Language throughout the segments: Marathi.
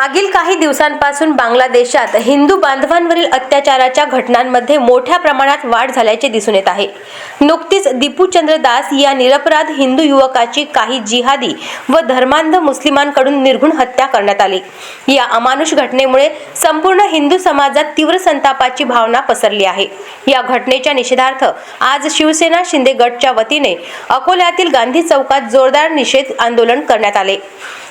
मागील काही दिवसांपासून बांगलादेशात हिंदू बांधवांवरील अत्याचाराच्या घटनांमध्ये मोठ्या प्रमाणात वाढ झाल्याचे दिसून येत आहे. नुकतीच दीपू चंद्र दास या निरपराध हिंदू युवकाची काही जिहादी व धर्मांध मुस्लिमांकडून निर्घुण हत्या करण्यात आली. या अमानुष घटनेमुळे संपूर्ण हिंदू समाजात तीव्र संतापाची भावना पसरली आहे. या घटनेच्या निषेधार्थ आज शिवसेना शिंदे गटच्या वतीने अकोल्यातील गांधी चौकात जोरदार निषेध आंदोलन करण्यात आले.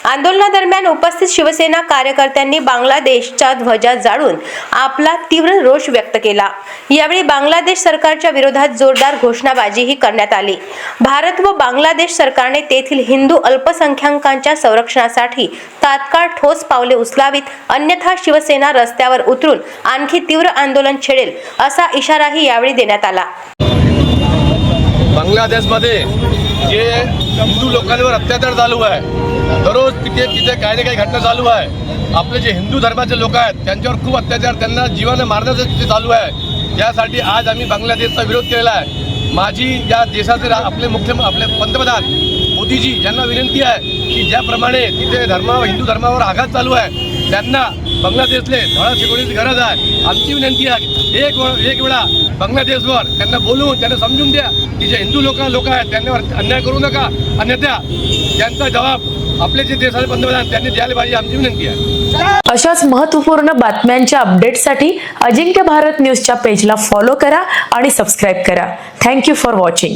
आंदोलनादरम्यान उपस्थित शिवसेना कार्यकर्त्यांनी बांगलादेशचा ध्वजा जाळून आपला तीव्र रोष व्यक्त केला. यावेळी बांगलादेश सरकारच्या विरोधात जोरदार घोषणाबाजीही करण्यात आली. भारत व बांगलादेश सरकारने तेथील हिंदू अल्पसंख्याकांच्या संरक्षणासाठी तात्काळ ठोस पावले उचलावीत अन्यथा शिवसेना रस्त्यावर उतरून आणखी तीव्र आंदोलन छेडेल असा इशाराही यावेळी देण्यात आला. बांगलादेशमध्ये जे हिंदू लोकांवर अत्याचार चालू आहे. दररोज तिथे तिथे काही ना काही घटना चालू आहे. आपले जे हिंदू धर्माचे लोक आहेत त्यांच्यावर खूप अत्याचार त्यांना जीवाने मारण्याचं तिथे चालू आहे. यासाठी आज आम्ही बांगलादेशचा विरोध केलेला आहे. माझी या देशाचे आपले मुख्य आपले पंतप्रधान मोदीजी यांना विनंती आहे की ज्याप्रमाणे तिथे धर्मा हिंदू धर्मावर आघात चालू आहे त्यांना बांगलादेशले धडा शिकवण्याची गरज आहे. आमची विनंती आहे एक एक वेळा बांगलादेशवर त्यांना बोलवून त्यांना समजून द्या की जे हिंदू लोक लोक आहेत त्यांच्यावर अन्याय करू नका. अन्यथा त्यांचा जबाब आपले जे देशाचे पंतप्रधान त्यांनी द्यायला पाहिजे आमची विनंती आहे. अशाच महत्त्वपूर्ण बातम्यांच्या अपडेटसाठी अजिंक्य भारत न्यूजच्या पेजला फॉलो करा आणि सबस्क्राईब करा. Thank you for watching